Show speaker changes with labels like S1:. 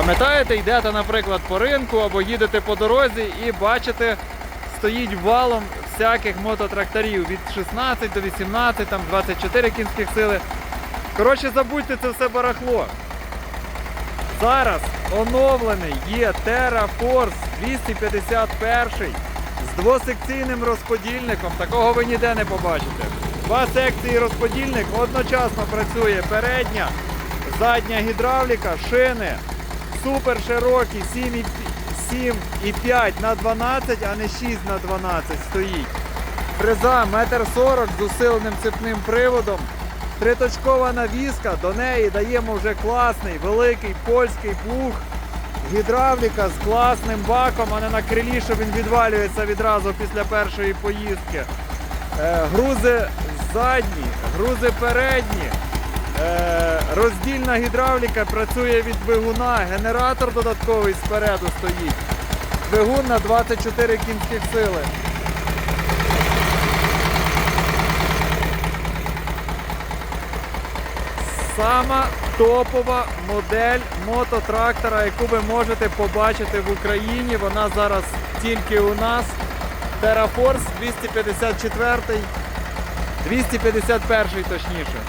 S1: Пам'ятаєте, йдете, наприклад, по ринку або їдете по дорозі і бачите, стоїть валом всяких мототракторів від 16 до 18, там 24 кінських сили. Коротше, забудьте це все барахло. Зараз оновлений є Terra Force 251 з двосекційним розподільником. Такого ви ніде не побачите. Два секції розподільник одночасно працює передня, задня гідравліка, шини супер широкі 7,5 на 12, а не 6 на 12 стоїть. Фреза 1,40 м з усиленим цепним приводом. Триточкова навіска, до неї даємо вже класний великий польський плуг. Гідравліка з класним баком, а не на крилі, що він відвалюється відразу після першої поїздки. Е, грузи задні, грузи передні. Роздільна гідравліка працює від двигуна, генератор додатковий спереду стоїть. Двигун на 24 кінських сили. Сама топова модель мототрактора, яку ви можете побачити в Україні. Вона зараз тільки у нас. TerraForce 254, 251 точніше.